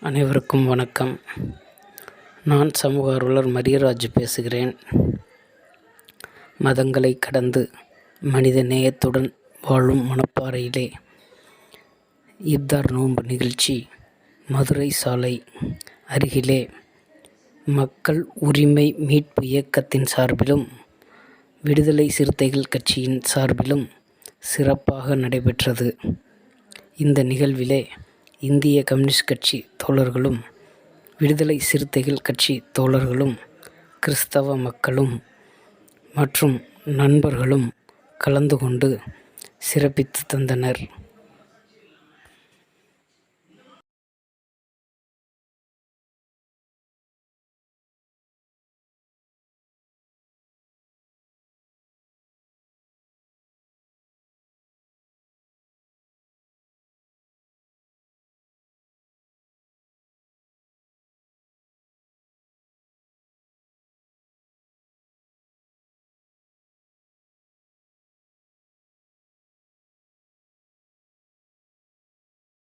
அனைவருக்கும் வணக்கம். நான் சமூக ஆர்வலர் மரியராஜ் பேசுகிறேன். மதங்களை கடந்து மனித நேயத்துடன் வாழும் மணப்பாறையிலே இப்தார் நோன்பு நிகழ்ச்சி மதுரை சாலை அருகிலே மக்கள் உரிமை மீட்பு இயக்கத்தின் சார்பிலும் விடுதலை சிறுத்தைகள் கட்சியின் சார்பிலும் சிறப்பாக நடைபெற்றது. இந்த நிகழ்விலே இந்திய கம்யூனிஸ்ட் கட்சி தோழர்களும் விடுதலை சிறுத்தைகள் கட்சி தோழர்களும் கிறிஸ்தவ மக்களும் மற்றும் நண்பர்களும் கலந்து கொண்டு சிறப்பித்து தந்தனர்.